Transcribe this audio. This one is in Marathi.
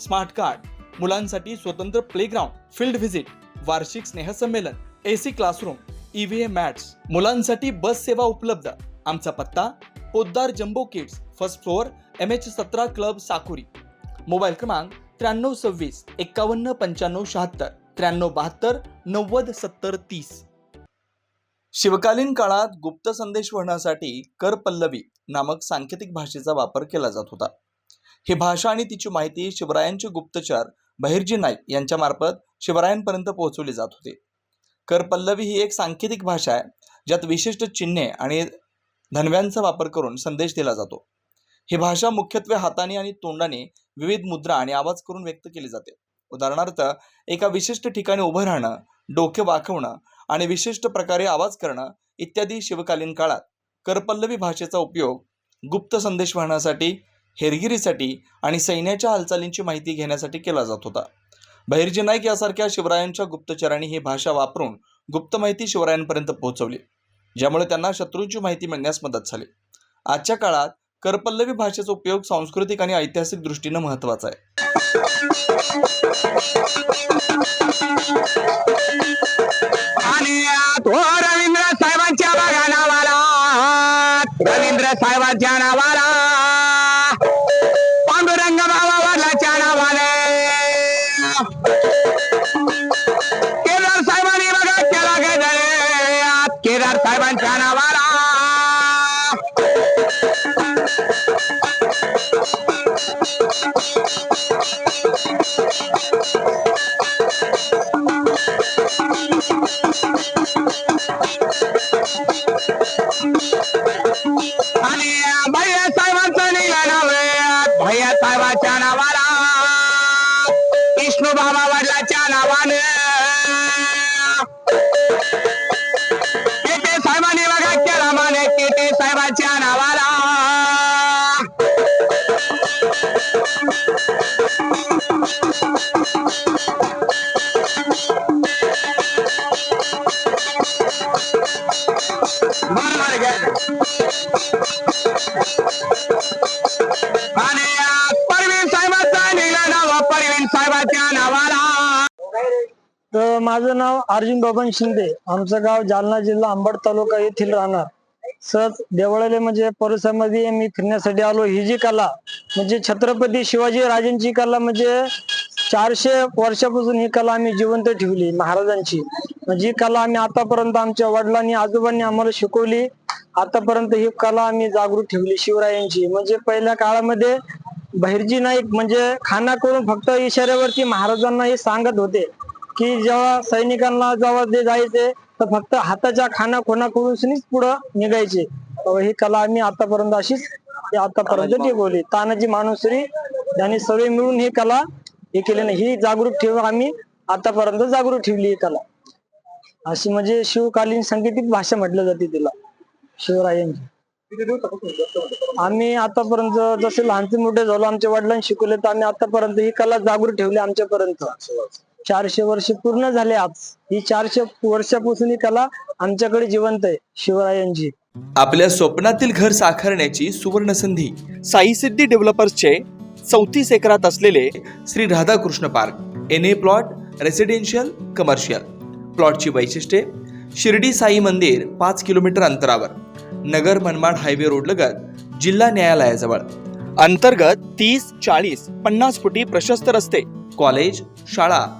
Smart card मुलांसाठी स्वतंत्र प्लेग्राऊंड फील्ड व्हिजिट वार्षिक स्नेहसंमेलन A C classroom E V mats मुलांसाठी बस सेवा उपलब्ध. आमचा पत्ता Poddar jumbo kids first floor M H सतरा क्लब साकुरी. मोबाईल क्रमांक त्र्याण्णव सव्वीस एक्कावन्न पंच्याण्णव शहात्तर त्र्याण्णव बहात्तर नव्वद सत्तर तीस. शिवकालीन काळात गुप्त संदेश वहनासाठी कर पल्लवी नामक सांकेतिक भाषेचा वापर केला जात होता. ही भाषा आणि तिची माहिती शिवरायांचे गुप्तचर बहिर्जी नाईक यांच्यामार्फत शिवरायांपर्यंत पोहोचवली जात होती. कर पल्लवी ही एक सांकेतिक भाषा आहे ज्यात विशिष्ट चिन्हे आणि धनव्यांचा वापर करून संदेश दिला जातो. ही भाषा मुख्यत्वे हाताने आणि तोंडाने विविध मुद्रा आणि आवाज करून व्यक्त केली जाते. उदाहरणार्थ एका विशिष्ट ठिकाणी उभं राहणं डोके वाकवणं आणि विशिष्ट प्रकारे आवाज करणं इत्यादी शिवकालीन काळात करपल्लवी भाषेचा उपयोग गुप्त संदेश वाहण्यासाठी हेरगिरीसाठी आणि सैन्याच्या हालचालींची माहिती घेण्यासाठी केला जात होता. बहिर्जी नाईक यासारख्या शिवरायांच्या गुप्तचरांनी ही भाषा वापरून गुप्त माहिती शिवरायांपर्यंत पोहोचवली ज्यामुळे त्यांना शत्रूंची माहिती मिळण्यास मदत झाली. आजच्या काळात करपल्लवी भाषेचा उपयोग सांस्कृतिक आणि ऐतिहासिक दृष्टीनं महत्त्वाचा आहे. आणि तो रवींद्र साहेबांच्या विष्णू बाबा वडिलाच्या नावाने. केटे साहेबांनी बघा केला माने केटे साहेबाच्या नावाला. तर माझं नाव अर्जुन बाबन शिंदे. आमचं गाव जालना जिल्हा अंबड तालुका येथील राहणार. सहज देवळाले म्हणजे परिसरामध्ये मी फिरण्यासाठी आलो. ही जी कला म्हणजे छत्रपती शिवाजी राजांची कला म्हणजे चारशे वर्षापासून ही कला आम्ही जिवंत ठेवली महाराजांची. म्हणजे जी कला आम्ही आतापर्यंत आमच्या वडिलांनी आजोबांनी आम्हाला शिकवली. आतापर्यंत ही कला आम्ही जागृत ठेवली शिवरायांची. म्हणजे पहिल्या काळामध्ये बहिर्जी नाईक म्हणजे खाना करून फक्त इशाऱ्यावरती महाराजांना हे सांगत होते. की जेव्हा सैनिकांना जेव्हा ते जायचे तर फक्त हाताच्या खाना खोना करूनच पुढं निघायचे. ही कला आम्ही आतापर्यंत अशीच आतापर्यंत टिकवली. तानाजी मानुसरी यांनी सगळे मिळून ही कला हे केली नाही ही जागरूक ठेवून आम्ही आतापर्यंत जागरूक ठेवली ही कला. अशी म्हणजे शिवकालीन सांकेतिक भाषा म्हटलं जाते तिला शिवरायांची आम्ही आतापर्यंत जसे लहानचे मोठे झालो आमच्या वडिलांनी शिकवले तर आम्ही आतापर्यंत ही कला जागृत ठेवली आमच्यापर्यंत. चारशे वर्ष पूर्ण झाले आज. ही चारशे वर्षापासून ही कला आमच्याकडे जिवंत आहे शिवरायांची. आपल्या स्वप्नातील घर साकारण्याची सुवर्ण संधी साई सिद्धी डेव्हलपर्सचे चौतीस एकरात असलेले Shri Radhakrishna park N A plot residential commercial प्लॉटची वैशिष्ट्ये शिर्डी साई मंदिर पाच किलोमीटर अंतरावर नगर मनमाड हायवे रोडलगत जिल्हा न्यायालयाजवळ. अंतर्गत तीस चाळीस पन्नास फुटी प्रशस्त रस्ते कॉलेज शाळा